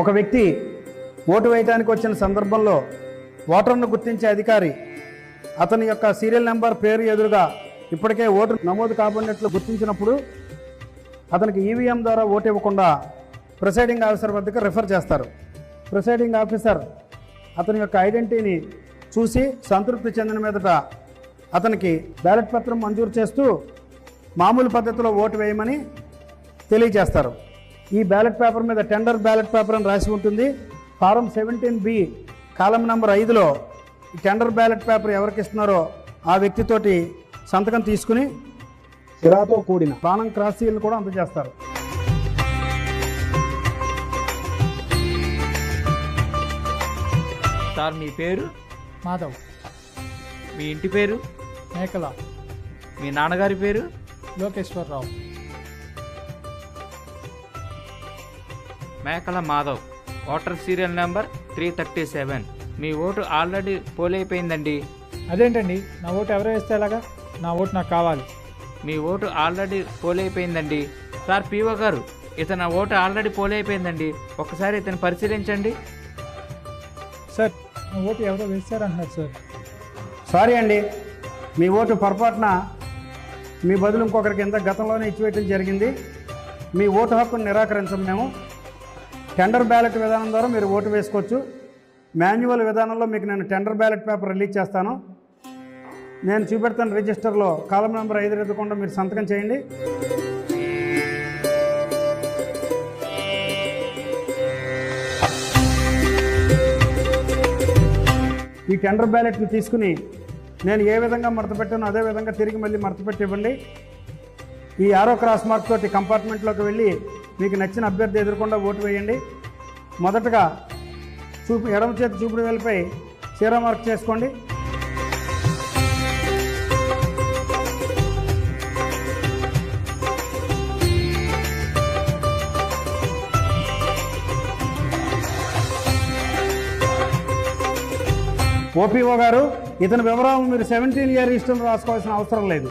ఒక వ్యక్తి ఓటు వేయటానికి వచ్చిన సందర్భంలో ఓటర్ను గుర్తించే అధికారి అతని యొక్క సీరియల్ నెంబర్ పేరు ఎదురుగా ఇప్పటికే ఓటు నమోదు కాబడినట్లు గుర్తించినప్పుడు అతనికి ఈవీఎం ద్వారా ఓటు ఇవ్వకుండా ప్రిసైడింగ్ ఆఫీసర్ వద్దకు రిఫర్ చేస్తారు. ప్రిసైడింగ్ ఆఫీసర్ అతని యొక్క ఐడెంటిటీని చూసి సంతృప్తి చెందిన మీదట అతనికి బ్యాలెట్ పత్రం మంజూరు చేస్తూ మామూలు పద్ధతిలో ఓటు వేయమని తెలియజేస్తారు. ఈ బ్యాలెట్ పేపర్ మీద టెండర్ బ్యాలెట్ పేపర్ అని రాసి ఉంటుంది. Form seventeen B column number ఐదులో ఈ టెండర్ బ్యాలెట్ పేపర్ ఎవరికి ఇస్తున్నారో ఆ వ్యక్తితోటి సంతకం తీసుకుని సిరాతో కూడిన ప్రాణం క్రాస్ కూడా అందజేస్తారు. సార్ మీ పేరు? మాధవ్. మీ ఇంటి పేరు? మేకల. మీ నాన్నగారి పేరు? Lokeshwararao. Mekala Madhav. Voter serial number three thirty seven. మీ ఓటు ఆల్రెడీ పోలైపోయిందండి. అదేంటండి? నా ఓటు ఎవరో వేస్తే ఎలాగా? నా ఓటు నాకు కావాలి. మీ ఓటు ఆల్రెడీ పోలైపోయిందండి. సార్ పీఓ గారు ఇతని ఓటు ఆల్రెడీ పోలైపోయిందండి. ఒకసారి ఇతను పరిశీలించండి. సార్ నా ఓటు ఎవరో వేస్తారంటున్నారు సార్. సారీ అండి. మీ ఓటు పొరపాటున మీ బదులు ఇంకొకరికి ఎంత గతంలోనే ఇచ్చివేయటం జరిగింది. మీ ఓటు హక్కును నిరాకరించం మేము. టెండర్ బ్యాలెట్ విధానం ద్వారా మీరు ఓటు వేసుకోవచ్చు. మాన్యువల్ విధానంలో మీకు నేను టెండర్ బ్యాలెట్ పేపర్ రిలీజ్ చేస్తాను. నేను చూపెడతాను రిజిస్టర్లో. కాలం నెంబర్ ఐదు ఎదుకుండా మీరు సంతకం చేయండి. ఈ టెండర్ బ్యాలెట్ని తీసుకుని నేను ఏ విధంగా మడతపెట్టానో అదే విధంగా తిరిగి మళ్ళీ మడతపెట్టి ఇవ్వండి. ఈ ఆరో క్రాస్ మార్క్ తోటి కంపార్ట్మెంట్లోకి వెళ్ళి మీకు నచ్చిన అభ్యర్థి ఎదుర్కొండా ఓటు వేయండి. మొదటగా చూపు ఎడమ చేతి చూపుడు వేలపై చీర మార్క్ చేసుకోండి. ఓపీఓ గారు ఇతని వివరాలు మీరు సెవెంటీన్ ఇయర్ రిజిస్టర్ రాసుకోవాల్సిన అవసరం లేదు.